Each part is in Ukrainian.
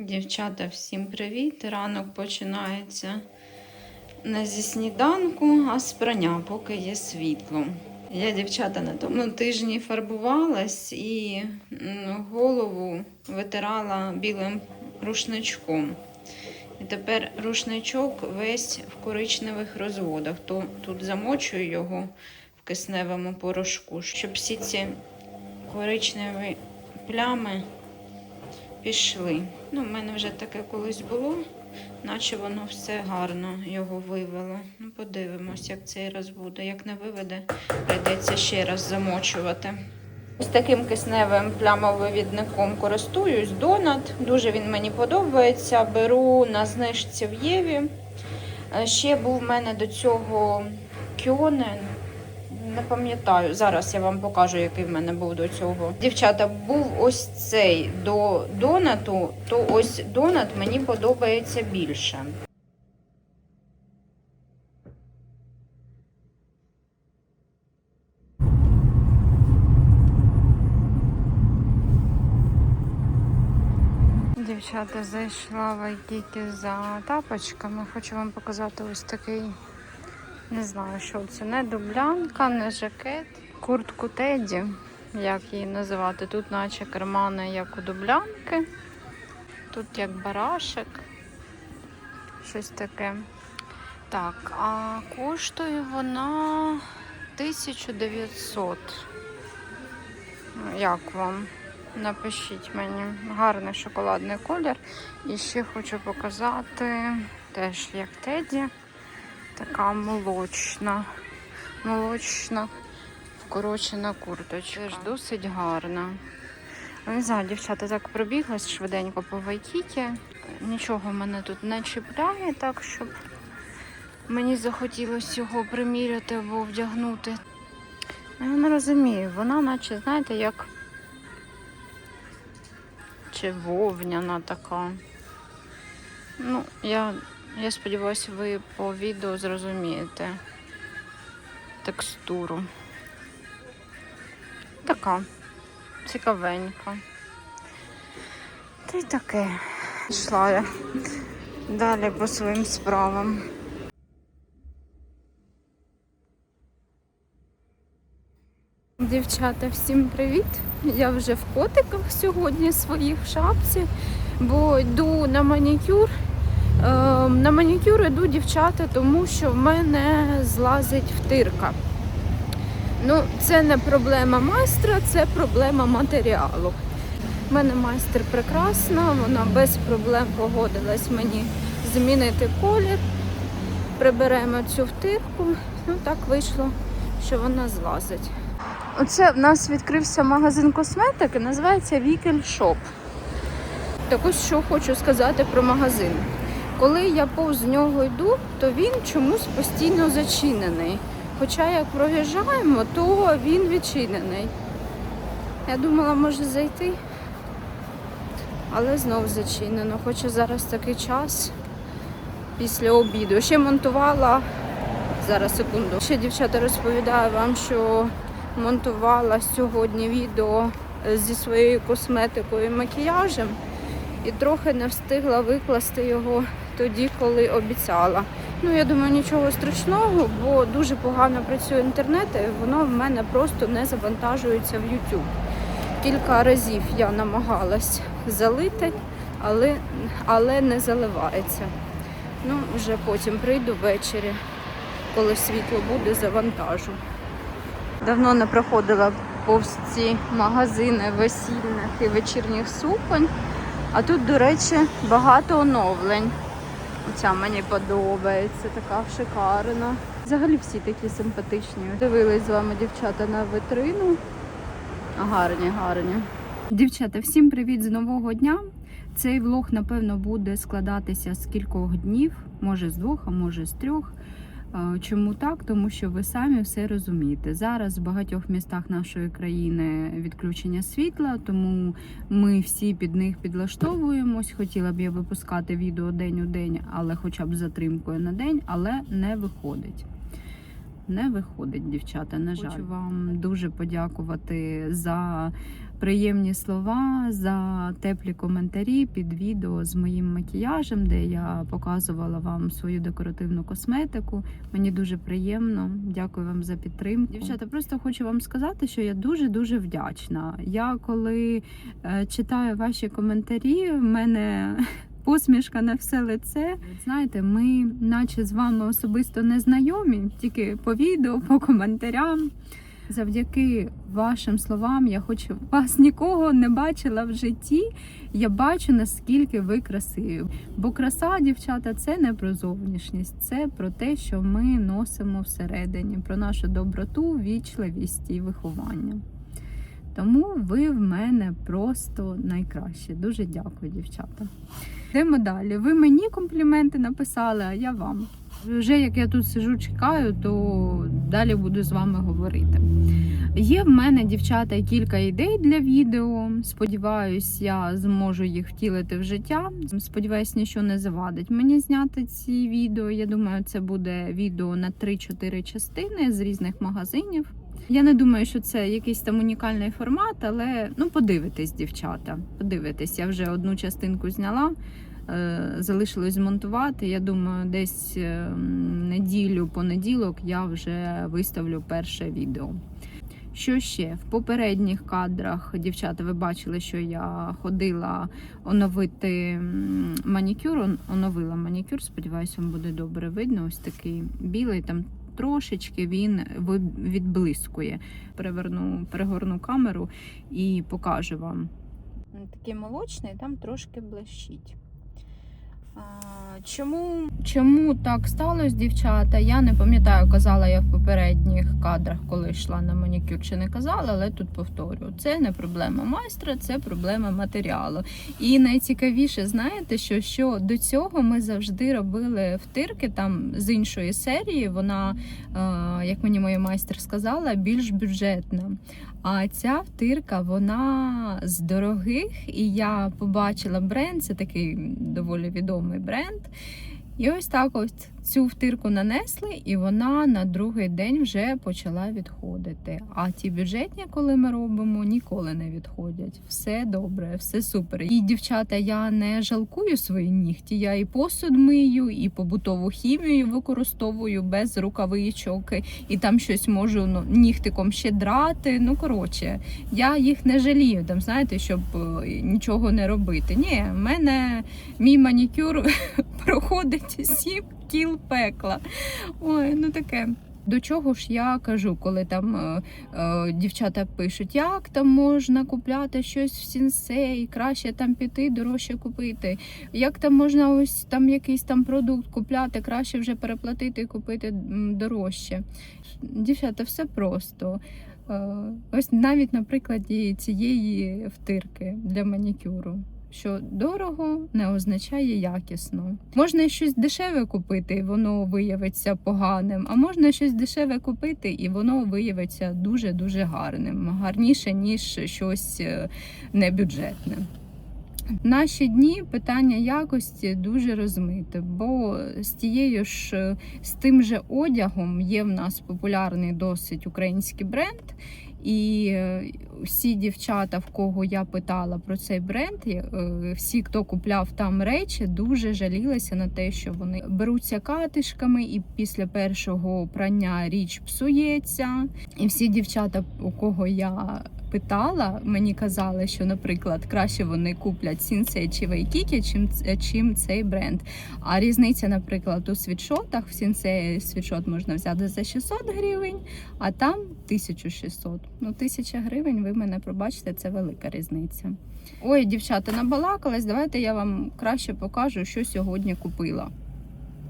Дівчата, всім привіт! Ранок починається не зі сніданку, а з прання, поки є світло. Я, дівчата, на тому тижні фарбувалась і голову витирала білим рушничком. І тепер рушничок весь в коричневих розводах. То тут замочую його в кисневому порошку, щоб всі ці коричневі плями пішли. Ну, в мене вже таке колись було, наче воно все гарно його вивело. Ну, подивимось, як цей раз буде. Як не виведе, прийдеться ще раз замочувати. Ось таким кисневим плямовивідником користуюсь. Донат. Дуже він мені подобається. Беру на знижці в Єві. Е, Ще був в мене до цього кьонен. Не пам'ятаю. Зараз я вам покажу, який в мене був до цього. Дівчата, був ось цей до донату, то ось донат мені подобається більше. Дівчата, зайшла в Айкіки за тапочками. Хочу вам показати ось такий не знаю, що це. Не дублянка, не жакет. Куртку Теді, як її називати. Тут наче кармани, як у дублянки. Тут як барашек. Щось таке. Так, а коштує вона 1900. Ну, Як вам? Напишіть мені. Гарний шоколадний колір. І ще хочу показати теж як Теді така молочна, молочна, вкорочена курточка. Теж досить гарна. Не знаю, дівчата так пробіглась швиденько по Вайкікі. Нічого мене тут не чіпляє, так щоб мені захотілося його приміряти або вдягнути. Я не розумію, вона наче, знаєте, як чи вовняна така. Ну, я я сподіваюся, ви по відео зрозумієте текстуру. Така цікавенька. Та й таке. Йшла я далі по своїм справам. Дівчата, всім привіт! Я вже в котиках сьогодні своїх в шапці, бо йду на манікюр. Е, На манікюр йду дівчата, тому що в мене злазить втирка. Ну, це не проблема майстра, це проблема матеріалу. У мене майстер прекрасна, вона без проблем погодилась мені змінити колір. Приберемо цю втирку. Ну так вийшло, що вона злазить. Оце в нас відкрився магазин косметики, називається Вікель Шоп. Так ось що хочу сказати про магазин. Коли я повз нього йду, то він чомусь постійно зачинений. Хоча як проїжджаємо, то він відчинений. Я думала, може зайти, але знов зачинено. Хоча зараз такий час після обіду. Ще монтувала. Зараз секунду. Ще дівчата розповідаю вам, що монтувала сьогодні відео зі своєю косметикою і макіяжем і трохи не встигла викласти його тоді, коли обіцяла. Ну, я думаю, нічого страшного, бо дуже погано працює інтернет, і воно в мене просто не завантажується в YouTube. Кілька разів я намагалась залити, але, але не заливається. Ну, вже потім прийду ввечері, коли світло буде, завантажу. Давно не проходила повз ці магазини весільних і вечірніх суконь. А тут, до речі, багато оновлень. Оця мені подобається, така шикарна. Взагалі всі такі симпатичні. Дивились з вами, дівчата, на витрину. Гарні, гарні. Дівчата, всім привіт з нового дня. Цей влог, напевно, буде складатися з кількох днів, може з двох, а може з трьох. Чому так? Тому що ви самі все розумієте. Зараз в багатьох містах нашої країни відключення світла, тому ми всі під них підлаштовуємось. Хотіла б я випускати відео день у день, але хоча б з затримкою на день, але не виходить. Не виходить, дівчата. На жаль, хочу вам дуже подякувати за приємні слова, за теплі коментарі під відео з моїм макіяжем, де я показувала вам свою декоративну косметику. Мені дуже приємно. Дякую вам за підтримку. Дівчата, просто хочу вам сказати, що я дуже дуже вдячна. Я коли е, читаю ваші коментарі, в мене. Посмішка на все лице. Знаєте, ми, наче з вами особисто не знайомі, тільки по відео, по коментарям. Завдяки вашим словам, я хочу вас нікого не бачила в житті. Я бачу наскільки ви красиві. Бо краса, дівчата, це не про зовнішність, це про те, що ми носимо всередині, про нашу доброту, вічливість і виховання. Тому ви в мене просто найкраще. Дуже дякую, дівчата. Йдемо далі. Ви мені компліменти написали, а я вам. Вже як я тут сижу, чекаю, то далі буду з вами говорити. Є в мене, дівчата, кілька ідей для відео. Сподіваюсь, я зможу їх втілити в життя. Сподіваюсь, нічого не завадить мені зняти ці відео. Я думаю, це буде відео на 3-4 частини з різних магазинів. Я не думаю, що це якийсь там унікальний формат, але ну подивитесь, дівчата. Подивитесь, я вже одну частинку зняла. Е, Залишилось змонтувати. Я думаю, десь е, неділю, понеділок я вже виставлю перше відео. Що ще? В попередніх кадрах, дівчата, ви бачили, що я ходила оновити манікюр. Оновила манікюр. Сподіваюся, вам буде добре видно. Ось такий білий, там трошечки він відблискує. Переверну, перегорну камеру і покажу вам. Такий молочний, там трошки блищить. Чому, чому так сталося, дівчата? Я не пам'ятаю, казала я в попередніх кадрах, коли йшла на манікюр, чи не казала, але тут повторю. Це не проблема майстра, це проблема матеріалу. І найцікавіше, знаєте, що, що до цього ми завжди робили втирки там з іншої серії. Вона, е, як мені моя майстер сказала, більш бюджетна. А ця втирка, вона з дорогих, і я побачила бренд, це такий доволі відомий бренд. І ось так ось цю втирку нанесли, і вона на другий день вже почала відходити. А ті бюджетні, коли ми робимо, ніколи не відходять. Все добре, все супер. І дівчата, я не жалкую свої нігті. Я і посуд мию, і побутову хімію використовую без рукавичок, і там щось можу ну, нігтиком ще драти. Ну коротше, я їх не жалію, там знаєте, щоб е, нічого не робити. Ні, в мене мій манікюр проходить сім кіл пекла. Ой, ну таке. До чого ж я кажу, коли там е, е, дівчата пишуть, як там можна купляти щось в сінсей, краще там піти, дорожче купити. Як там можна ось там якийсь там продукт купляти, краще вже переплатити і купити дорожче. Дівчата, все просто. Е, Ось навіть на прикладі цієї втирки для манікюру. Що дорого не означає якісно. Можна щось дешеве купити, і воно виявиться поганим, а можна щось дешеве купити, і воно виявиться дуже дуже гарним, гарніше ніж щось е, небюджетне. Наші дні питання якості дуже розмите, бо з тією ж е, з тим же одягом є в нас популярний досить український бренд. І е, всі дівчата, в кого я питала про цей бренд, е, всі, хто купляв там речі, дуже жалілися на те, що вони беруться катишками, і після першого прання річ псується. І всі дівчата, у кого я питала, мені казали, що, наприклад, краще вони куплять Сінсей чи Вайкікі, чим, чим цей бренд. А різниця, наприклад, у світшотах в Сінсеї світшот можна взяти за 600 гривень, а там 1600. Ну, 1000 гривень, ви мене пробачите, це велика різниця. Ой, дівчата, набалакалась. Давайте я вам краще покажу, що сьогодні купила.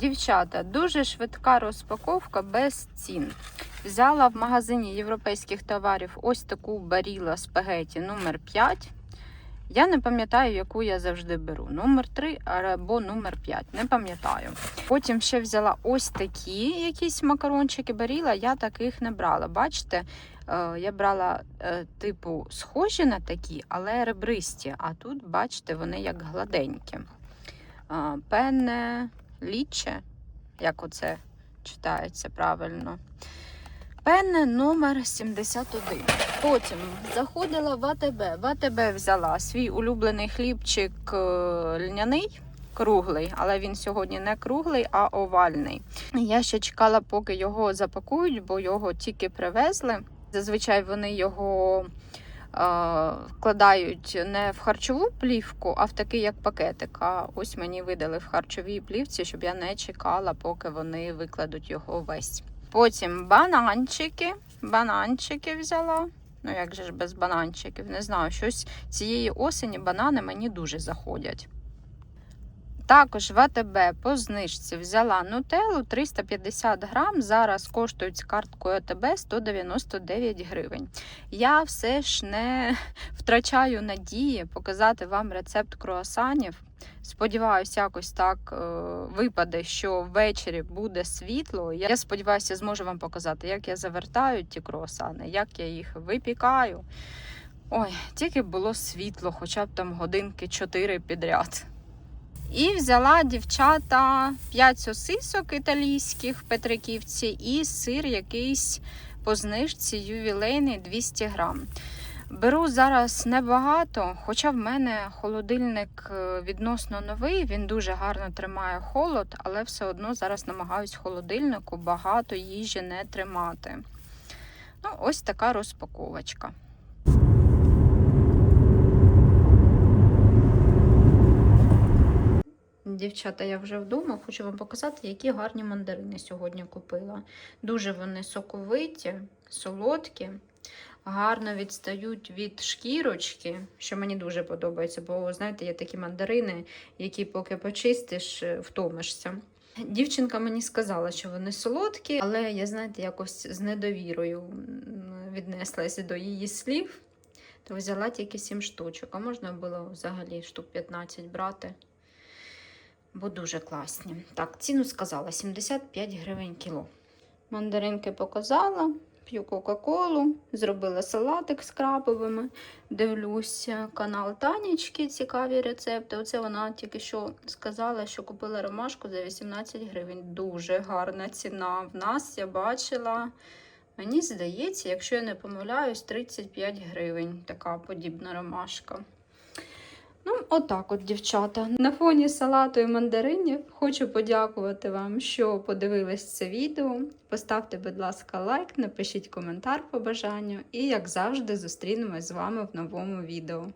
Дівчата, дуже швидка розпаковка без цін. Взяла в магазині європейських товарів ось таку баріла спагеті номер 5. Я не пам'ятаю, яку я завжди беру. Номер 3 або номер 5. Не пам'ятаю. Потім ще взяла ось такі якісь макарончики баріла. Я таких не брала. Бачите, е, я брала е, типу схожі на такі, але ребристі. А тут, бачите, вони як гладенькі. Е, Пенне ліче, як оце читається правильно. Пенне номер 71. Потім заходила в АТБ. В АТБ взяла свій улюблений хлібчик е, льняний. Круглий, але він сьогодні не круглий, а овальний. Я ще чекала, поки його запакують, бо його тільки привезли. Зазвичай вони його е, вкладають не в харчову плівку, а в такий як пакетик. А ось мені видали в харчовій плівці, щоб я не чекала, поки вони викладуть його весь. Потім бананчики. Бананчики взяла. Ну як же ж без бананчиків? Не знаю, щось цієї осені банани мені дуже заходять. Також в АТБ по знижці взяла нутеллу 350 грам. Зараз коштують з карткою АТБ 199 гривень. Я все ж не втрачаю надії показати вам рецепт круасанів. Сподіваюся, якось так е, випаде, що ввечері буде світло. Я сподіваюся, зможу вам показати, як я завертаю ті круасани, як я їх випікаю. Ой, тільки було світло, хоча б там годинки 4 підряд. І взяла дівчата 5 сосисок італійських в Петриківці і сир якийсь по знижці ювілейний 200 грам. Беру зараз небагато, хоча в мене холодильник е, відносно новий, він дуже гарно тримає холод, але все одно зараз намагаюсь холодильнику багато їжі не тримати. Ну, ось така розпаковочка. Дівчата, я вже вдома. Хочу вам показати, які гарні мандарини сьогодні купила. Дуже вони соковиті, солодкі, гарно відстають від шкірочки, що мені дуже подобається, бо, знаєте, є такі мандарини, які поки почистиш, е, втомишся. Дівчинка мені сказала, що вони солодкі, але я, знаєте, якось з недовірою віднеслася до її слів, то взяла тільки 7 штучок, а можна було взагалі штук 15 брати бо дуже класні. Так, ціну сказала 75 гривень кіло. Мандаринки показала, п'ю Кока-Колу, зробила салатик з крабовими. Дивлюся канал Танічки, цікаві рецепти. Оце вона тільки що сказала, що купила ромашку за 18 гривень. Дуже гарна ціна. В нас я бачила. Мені здається, якщо я не помиляюсь, 35 гривень така подібна ромашка. Отак от, дівчата. На фоні салату і мандаринів хочу подякувати вам, що подивились це відео. Поставте, будь ласка, лайк, напишіть коментар по бажанню. І, як завжди, зустрінемось з вами в новому відео.